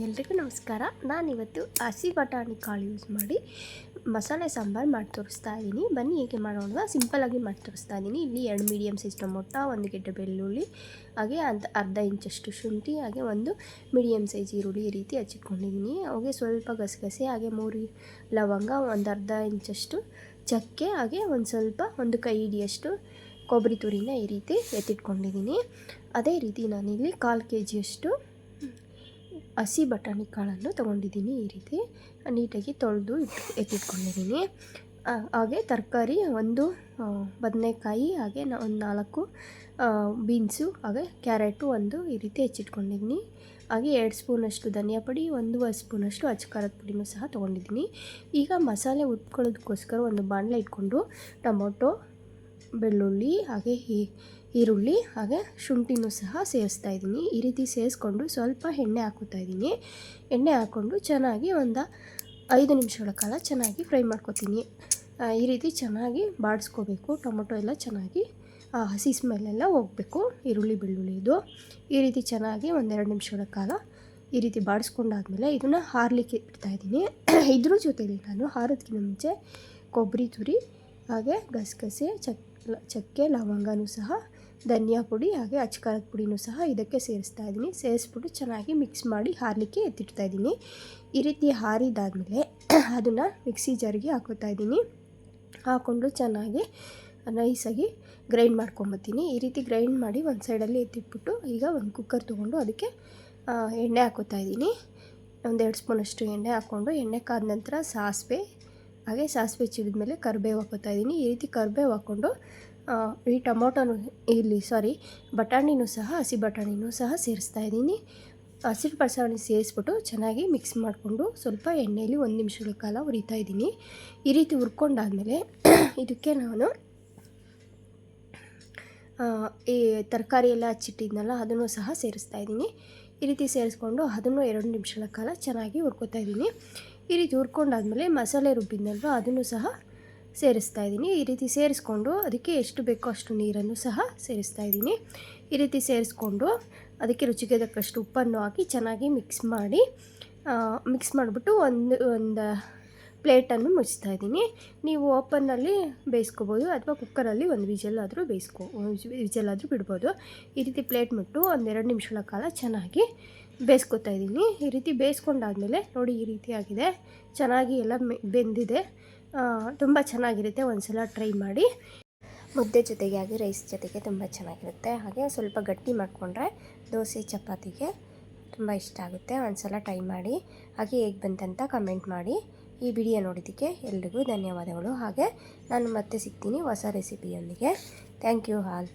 ಎಲ್ರಿಗೂ ನಮಸ್ಕಾರ. ನಾನಿವತ್ತು ಹಸಿ ಬಟಾಣಿ ಕಾಳು ಯೂಸ್ ಮಾಡಿ ಮಸಾಲೆ ಸಾಂಬಾರು ಮಾಡಿ ತೋರಿಸ್ತಾ ಇದ್ದೀನಿ ಬನ್ನಿ ಹೇಗೆ ಮಾಡೋಣ. ಸಿಂಪಲಾಗಿ ಮಾಡಿ ತೋರಿಸ್ತಾ ಇದ್ದೀನಿ ಇಲ್ಲಿ ಎರಡು ಮೀಡಿಯಮ್ ಸಿಸ್ಟಮ್ ಮೊಟ್ಟ ಒಂದು ಗೆಡ್ಡೆ ಬೆಳ್ಳುಳ್ಳಿ, ಹಾಗೆ ಅಂತ ಅರ್ಧ ಇಂಚಷ್ಟು ಶುಂಠಿ, ಹಾಗೆ ಒಂದು ಮೀಡಿಯಮ್ ಸೈಜ್ ಈರುಳ್ಳಿ ಈ ರೀತಿ ಹಚ್ಚಿಕೊಂಡಿದ್ದೀನಿ ಹಾಗೆ ಸ್ವಲ್ಪ ಗಸಗಸೆ, ಹಾಗೆ ಮೂರು ಲವಂಗ, ಒಂದು ಅರ್ಧ ಇಂಚಷ್ಟು ಚಕ್ಕೆ, ಹಾಗೆ ಒಂದು ಸ್ವಲ್ಪ, ಒಂದು ಕೈ ಹಿಡಿಯಷ್ಟು ಕೊಬ್ಬರಿ ತುರಿನ ಈ ರೀತಿ ಎತ್ತಿಟ್ಕೊಂಡಿದ್ದೀನಿ ಅದೇ ರೀತಿ ನಾನಿಲ್ಲಿ ಕಾಲು ಕೆ ಜಿಯಷ್ಟು ಹಸಿ ಬಟಾಣಿ ಕಾಳನ್ನು ತೊಗೊಂಡಿದ್ದೀನಿ ಈ ರೀತಿ. ನೀಟಾಗಿ ತೊಳೆದು ಇಟ್ಟು ಎತ್ತಿಟ್ಕೊಂಡಿದ್ದೀನಿ. ಹಾಗೆ ತರಕಾರಿ ಒಂದು ಬದನೆಕಾಯಿ, ಹಾಗೆ ನ- ಒಂದು ನಾಲ್ಕು ಬೀನ್ಸು, ಹಾಗೆ ಕ್ಯಾರೆಟು ಒಂದು ಈ ರೀತಿ ಹೆಚ್ಚಿಟ್ಕೊಂಡಿದ್ದೀನಿ. ಹಾಗೆ ಎರಡು ಸ್ಪೂನಷ್ಟು ಧನಿಯಾ ಪುಡಿ, ಒಂದೂವರೆ ಸ್ಪೂನಷ್ಟು ಅಚ್ಚಕಾರದ ಪುಡಿನೂ ಸಹ ತೊಗೊಂಡಿದ್ದೀನಿ. ಈಗ ಮಸಾಲೆ ಉಟ್ಕೊಳ್ಳೋದಕ್ಕೋಸ್ಕರ ಒಂದು ಬಾಣಲೆ ಇಟ್ಕೊಂಡು ಟೊಮೊಟೊ ಬೆಳ್ಳುಳ್ಳಿ ಹಾಗೆ ಈರುಳ್ಳಿ ಹಾಗೆ ಶುಂಠಿನೂ ಸಹ ಸೇರಿಸ್ತಾ ಇದ್ದೀನಿ. ಈ ರೀತಿ ಸೇರಿಸ್ಕೊಂಡು ಸ್ವಲ್ಪ ಎಣ್ಣೆ ಹಾಕೋತಾ ಇದ್ದೀನಿ. ಎಣ್ಣೆ ಹಾಕ್ಕೊಂಡು ಚೆನ್ನಾಗಿ ಒಂದು ಐದು ನಿಮಿಷಗಳ ಕಾಲ ಚೆನ್ನಾಗಿ ಫ್ರೈ ಮಾಡ್ಕೊತೀನಿ. ಈ ರೀತಿ ಚೆನ್ನಾಗಿ ಬಾಡಿಸ್ಕೋಬೇಕು. ಟೊಮೊಟೊ ಎಲ್ಲ ಚೆನ್ನಾಗಿ ಆ, ಹಸಿ ಸ್ಮೆಲ್ಲೆಲ್ಲ ಹೋಗಬೇಕು. ಈರುಳ್ಳಿ ಬೆಳ್ಳುಳ್ಳಿದು ಈ ರೀತಿ ಚೆನ್ನಾಗಿ ಒಂದೆರಡು ನಿಮಿಷಗಳ ಕಾಲ ಈ ರೀತಿ ಬಾಡಿಸ್ಕೊಂಡಾದ್ಮೇಲೆ ಇದನ್ನು ಹಾರಲಿಕ್ಕೆ ಇಡ್ತಾಯಿದ್ದೀನಿ ಇದ್ರ ಜೊತೆಲಿ ನಾನು ಹಾರೋದಕ್ಕಿಂತ ಮುಂಚೆ ಕೊಬ್ಬರಿ ತುರಿ ಹಾಗೆ ಗಸಗಸೆ ಚಕ್ ಚಕ್ಕೆ, ಲವಂಗನೂ ಸಹ, ಧನಿಯಾ ಪುಡಿ ಹಾಗೆ ಅಚ್ಕಾರದ ಪುಡಿನೂ ಸಹ ಇದಕ್ಕೆ ಸೇರಿಸ್ತಾ ಇದ್ದೀನಿ. ಸೇರಿಸ್ಬಿಟ್ಟು ಚೆನ್ನಾಗಿ ಮಿಕ್ಸ್ ಮಾಡಿ ಹಾರಲಿಕ್ಕೆ ಎತ್ತಿಡ್ತಾ ಇದ್ದೀನಿ. ಈ ರೀತಿ ಹಾರಿದಾದಮೇಲೆ ಅದನ್ನು ಮಿಕ್ಸಿ ಜಾರಿಗೆ ಹಾಕೋತಾ ಇದ್ದೀನಿ. ಹಾಕ್ಕೊಂಡು ಚೆನ್ನಾಗಿ ನೈಸಾಗಿ ಗ್ರೈಂಡ್ ಮಾಡ್ಕೊಂಬತ್ತೀನಿ ಈ ರೀತಿ ಗ್ರೈಂಡ್ ಮಾಡಿ ಒಂದು ಸೈಡಲ್ಲಿ ಎತ್ತಿಟ್ಬಿಟ್ಟು ಈಗ ಒಂದು ಕುಕ್ಕರ್ ತೊಗೊಂಡು ಅದಕ್ಕೆ ಎಣ್ಣೆ ಹಾಕೋತಾ ಇದ್ದೀನಿ. ಒಂದೆರಡು ಸ್ಪೂನಷ್ಟು ಎಣ್ಣೆ ಹಾಕ್ಕೊಂಡು ಎಣ್ಣೆ ಕಾದ ನಂತರ ಸಾಸಿವೆ ಹಾಗೆ ಸಾಸಿವೆ ಚಿಡಿದ್ಮೇಲೆ ಕರಿಬೇವು ಹಾಕೋತಾ ಇದ್ದೀನಿ. ಈ ರೀತಿ ಕರಿಬೇವು ಹಾಕ್ಕೊಂಡು ಈ ಟೊಮೊಟೊನು ಇಲ್ಲಿ ಸಾರಿ ಬಟಾಣಿನೂ ಸಹ, ಹಸಿ ಬಟಾಣಿನೂ ಸಹ ಸೇರಿಸ್ತಾ ಇದ್ದೀನಿ. ಹಸಿರು ಬಟಾಣಿ ಸೇರಿಸ್ಬಿಟ್ಟು ಚೆನ್ನಾಗಿ ಮಿಕ್ಸ್ ಮಾಡಿಕೊಂಡು ಸ್ವಲ್ಪ ಎಣ್ಣೆಯಲ್ಲಿ ಒಂದು ನಿಮಿಷಗಳ ಕಾಲ ಹುರಿತಾ ಇದ್ದೀನಿ. ಈ ರೀತಿ ಹುರ್ಕೊಂಡಾದಮೇಲೆ ಇದಕ್ಕೆ ನಾನು ಈ ತರಕಾರಿ ಎಲ್ಲ ಹಚ್ಚಿಟ್ಟಿದ್ನಲ್ಲ, ಅದನ್ನು ಸಹ ಸೇರಿಸ್ತಾ ಇದ್ದೀನಿ. ಈ ರೀತಿ ಸೇರಿಸ್ಕೊಂಡು ಅದನ್ನು ಎರಡು ನಿಮಿಷಗಳ ಕಾಲ ಚೆನ್ನಾಗಿ ಹುರ್ಕೋತಾ ಇದ್ದೀನಿ. ಈ ರೀತಿ ಹುರ್ಕೊಂಡಾದಮೇಲೆ ಮಸಾಲೆ ರುಬ್ಬಿದ್ನಲ್ವ, ಅದನ್ನು ಸಹ ಸೇರಿಸ್ತಾ ಇದ್ದೀನಿ. ಈ ರೀತಿ ಸೇರಿಸ್ಕೊಂಡು ಅದಕ್ಕೆ ಎಷ್ಟು ಬೇಕೋ ಅಷ್ಟು ನೀರನ್ನು ಸಹ ಸೇರಿಸ್ತಾ ಇದ್ದೀನಿ. ಈ ರೀತಿ ಸೇರಿಸ್ಕೊಂಡು ಅದಕ್ಕೆ ರುಚಿಗೆ ತಕ್ಕಷ್ಟು ಉಪ್ಪನ್ನು ಹಾಕಿ ಚೆನ್ನಾಗಿ ಮಿಕ್ಸ್ ಮಾಡಿ ಮಿಕ್ಸ್ ಮಾಡಿಬಿಟ್ಟು ಒಂದು ಒಂದು ಪ್ಲೇಟನ್ನು ಮುಚ್ತಾ ಇದ್ದೀನಿ. ನೀವು ಓಪನ್ನಲ್ಲಿ ಬೇಯಿಸ್ಕೋಬೋದು ಅಥವಾ ಕುಕ್ಕರಲ್ಲಿ ಒಂದು ವಿಜಲ್ ಆದರೂ ಬೇಯಿಸ್ಕೊ ವಿಜಲ್ ಆದರೂ ಬಿಡ್ಬೋದು. ಈ ರೀತಿ ಪ್ಲೇಟ್ ಮುಟ್ಟು ಒಂದೆರಡು ನಿಮಿಷಗಳ ಕಾಲ ಚೆನ್ನಾಗಿ ಬೇಯಿಸ್ಕೊತಾ ಇದ್ದೀನಿ. ಈ ರೀತಿ ಬೇಯಿಸ್ಕೊಂಡಾದ್ಮೇಲೆ ನೋಡಿ ಈ ರೀತಿ ಆಗಿದೆ. ಚೆನ್ನಾಗಿ ಎಲ್ಲ ಬೆಂದಿದೆ. ತುಂಬ ಚೆನ್ನಾಗಿರುತ್ತೆ. ಒಂದ್ಸಲ ಟ್ರೈ ಮಾಡಿ. ಮುದ್ದೆ ಜೊತೆಗೆ ಹಾಗೆ ರೈಸ್ ಜೊತೆಗೆ ತುಂಬ ಚೆನ್ನಾಗಿರುತ್ತೆ. ಹಾಗೆ ಸ್ವಲ್ಪ ಗಟ್ಟಿ ಮಾಡಿಕೊಂಡ್ರೆ ದೋಸೆ, ಚಪಾತಿಗೆ ತುಂಬ ಇಷ್ಟ ಆಗುತ್ತೆ. ಒಂದ್ಸಲ ಟ್ರೈ ಮಾಡಿ. ಹಾಗೆ ಹೇಗೆ ಬಂತಂತ ಕಮೆಂಟ್ ಮಾಡಿ. ಈ ವಿಡಿಯೋ ನೋಡಿದ್ದಕ್ಕೆ ಎಲ್ರಿಗೂ ಧನ್ಯವಾದಗಳು. ಹಾಗೆ ನಾನು ಮತ್ತೆ ಸಿಗ್ತೀನಿ ಹೊಸ ರೆಸಿಪಿಯೊಂದಿಗೆ ಥ್ಯಾಂಕ್ ಯು ಆಲ್